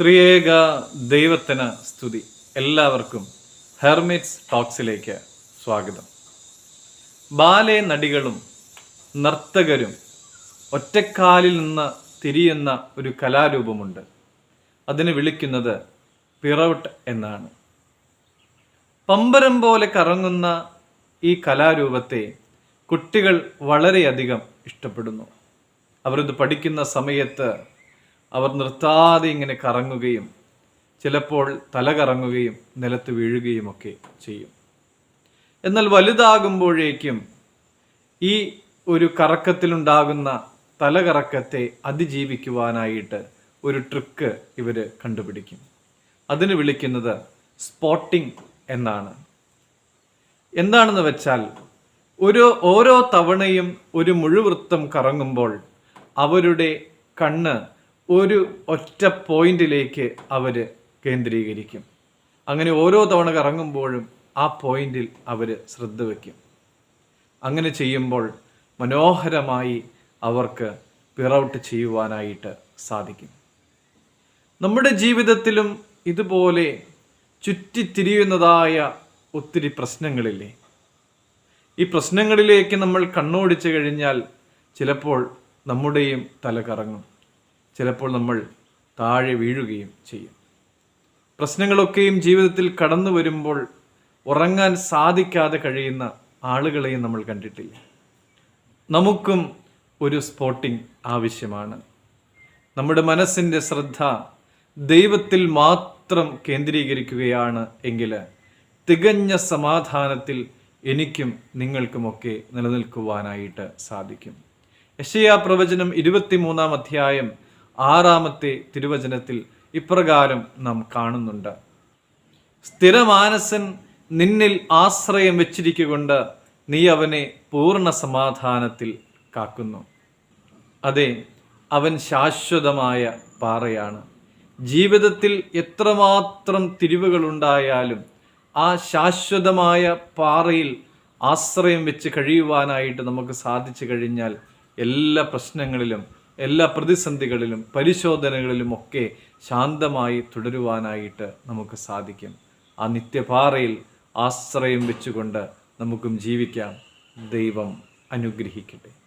ത്രിയേക ദൈവത്തിന് സ്തുതി. എല്ലാവർക്കും ഹെർമിറ്റ്സ് ടോക്സിലേക്ക് സ്വാഗതം. ബാലെ നടികളും നർത്തകരും ഒറ്റക്കാലിൽ നിന്ന് തിരിയുന്ന ഒരു കലാരൂപമുണ്ട്. അതിന് വിളിക്കുന്നത് പിറൗട്ട് എന്നാണ്. പമ്പരം പോലെ കറങ്ങുന്ന ഈ കലാരൂപത്തെ കുട്ടികൾ വളരെയധികം ഇഷ്ടപ്പെടുന്നു. അവരത് പഠിക്കുന്ന സമയത്ത് അവർ നിർത്താതെ ഇങ്ങനെ കറങ്ങുകയും ചിലപ്പോൾ തല കറങ്ങുകയും നിലത്ത് വീഴുകയും ഒക്കെ ചെയ്യും. എന്നാൽ വലുതാകുമ്പോഴേക്കും ഈ ഒരു കറക്കത്തിലുണ്ടാകുന്ന തലകറക്കത്തെ അതിജീവിക്കുവാനായിട്ട് ഒരു ട്രിക്ക് ഇവർ കണ്ടുപിടിക്കും. അതിന് വിളിക്കുന്നത് സ്പോട്ടിംഗ് എന്നാണ്. എന്താണെന്ന് വെച്ചാൽ ഒരു ഓരോ തവണയും ഒരു മുഴുവൃത്തം കറങ്ങുമ്പോൾ അവരുടെ കണ്ണ് ഒരു ഒറ്റ പോയിന്റിലേക്ക് അവർ കേന്ദ്രീകരിക്കും. അങ്ങനെ ഓരോ തവണ കറങ്ങുമ്പോഴും ആ പോയിന്റിൽ അവർ ശ്രദ്ധ വയ്ക്കും അങ്ങനെ ചെയ്യുമ്പോൾ മനോഹരമായി അവർക്ക് പിറൗട്ട് ചെയ്യുവാനായിട്ട് സാധിക്കും. നമ്മുടെ ജീവിതത്തിലും ഇതുപോലെ ചുറ്റിത്തിരിയുന്നതായ ഒത്തിരി പ്രശ്നങ്ങളില്ലേ? ഈ പ്രശ്നങ്ങളിലേക്ക് നമ്മൾ കണ്ണോടിച്ചു കഴിഞ്ഞാൽ ചിലപ്പോൾ നമ്മുടെയും തല കറങ്ങും. ചിലപ്പോൾ നമ്മൾ താഴെ വീഴുകയും ചെയ്യും. പ്രശ്നങ്ങളൊക്കെയും ജീവിതത്തിൽ കടന്നു വരുമ്പോൾ ഉറങ്ങാൻ സാധിക്കാതെ കഴിയുന്ന ആളുകളെയും നമ്മൾ കണ്ടിട്ടില്ല. നമുക്കും ഒരു സ്പോട്ടിംഗ് ആവശ്യമാണ്. നമ്മുടെ മനസ്സിന്റെ ശ്രദ്ധ ദൈവത്തിൽ മാത്രം കേന്ദ്രീകരിക്കുകയാണ് എങ്കിൽ തികഞ്ഞ സമാധാനത്തിൽ എനിക്കും നിങ്ങൾക്കുമൊക്കെ നിലനിൽക്കുവാനായിട്ട് സാധിക്കും. യശയാ പ്രവചനം ഇരുപത്തിമൂന്നാം അധ്യായം ആറാമത്തെ തിരുവചനത്തിൽ ഇപ്രകാരം നാം കാണുന്നുണ്ട്. സ്ഥിരമാനസൻ നിന്നിൽ ആശ്രയം വെച്ചിരിക്കൊണ്ട് നീ അവനെ പൂർണ സമാധാനത്തിൽ കാക്കുന്നു. അതെ അവൻ ശാശ്വതമായ പാറയാണ്. ജീവിതത്തിൽ എത്രമാത്രം തിരിവുകളുണ്ടായാലും ആ ശാശ്വതമായ പാറയിൽ ആശ്രയം വെച്ച് കഴിയുവാനായിട്ട് നമുക്ക് സാധിച്ചു കഴിഞ്ഞാൽ എല്ലാ പ്രശ്നങ്ങളിലും എല്ലാ പ്രതിസന്ധികളിലും പരിശോധനകളിലും ഒക്കെ ശാന്തമായി തുടരുവാനായിട്ട് നമുക്ക് സാധിക്കും. ആ നിത്യപാറയിൽ ആശ്രയം വെച്ചുകൊണ്ട് നമുക്കും ജീവിക്കാം. ദൈവം അനുഗ്രഹിക്കട്ടെ.